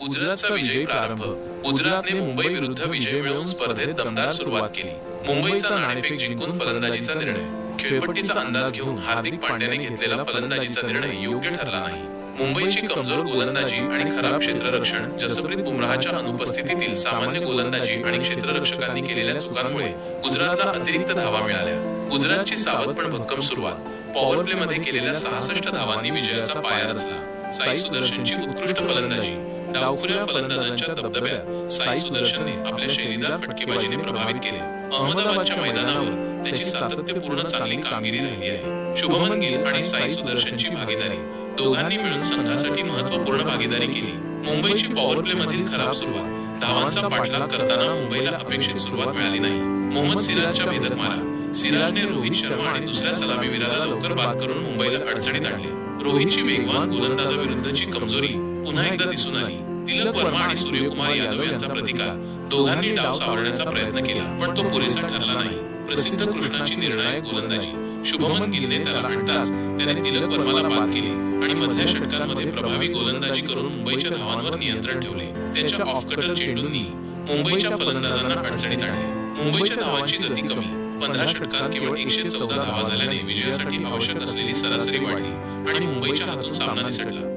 गुजरातचा विजयी प्रारंभ. गुजरातने मुंबई विरुद्ध विजय मिळवून स्पर्धेत दमदार सुरुवात केली. मुंबईचा नाणेफेक जिंकून फलंदाजीचा निर्णय. खेळपट्टीचा अंदाज घेऊन हार्दिक पांड्याने घेतलेला फलंदाजीचा निर्णय योग्य ठरला नाही. मुंबईची कमजोर गोलंदाजी आणि खराब क्षेत्ररक्षण. जसप्रीत बुमराहच्या अनुपस्थितीतील सामान्य गोलंदाजी आणि क्षेत्ररक्षकांनी केलेल्या चुकांमुळे गुजरातला अतिरिक्त धावा मिळाल्या. गुजरातची सावध पण भक्कम सुरुवात. पॉवर प्ले मध्ये केलेल्या सहासष्ट धावांनी विजयाचा पाया रचला साई सुदर्शनची उत्कृष्ट फलंदाजी डावखुऱ्या फलंदाजांच्या दबदब्यात साई सुदर्शनने आपल्या शैलीदार फटकेबाजीने प्रभावित केले. अहमदाबादच्या मैदानावर त्याची सातत्यपूर्ण चांगली कामगिरी राहिली आहे. शुभमन गिल आणि साई सुदर्शनची भागीदारी. दोघांनी मिळून संघासाठी महत्त्वपूर्ण भागीदारी केली. मुंबईची पॉवर प्ले मधील खराब सुरुवात. धावांचा पाठलाग करताना मुंबईला अपेक्षित सुरुवात मिळाली नाही. मोहम्मद सिराजच्या भेदक मारा सिराजने रोहित शर्मा आणि दुसऱ्या सलामीवीराला लवकर बाद करून मुंबईला अडचणीत आणले. रोहितची वेगवान गोलंदाजाविरुद्धची कमजोरी पुन्हा एकदा दिसून आली. तिलक वर्मा आणि सूर्यकुमार यादव यांचा प्रतिकार दोघांनी डाव सावरण्याचा प्रयत्न केला पण तो पुरेसा ठरला नाही. प्रसिद्ध कृष्णाची निर्णायक गोलंदाजी शुभमन गिलने त्याला आणताच त्याने तिलक वर्माला बाद केले आणि मधल्या षटकांमध्ये प्रभावी गोलंदाजी करून मुंबईच्या धावांवर नियंत्रण ठेवले. त्याच्या ऑफ कटर चेंडूंनी मुंबईच्या फलंदाजांना अडचणीत आणले. मुंबईच्या धावांची गती कमी. पंधरा षटकात केवळ एकशे चौदा धावा झाल्याने विजयासाठी आवश्यक असलेली सरासरी वाढली आणि मुंबईच्या हातून सामना निसटला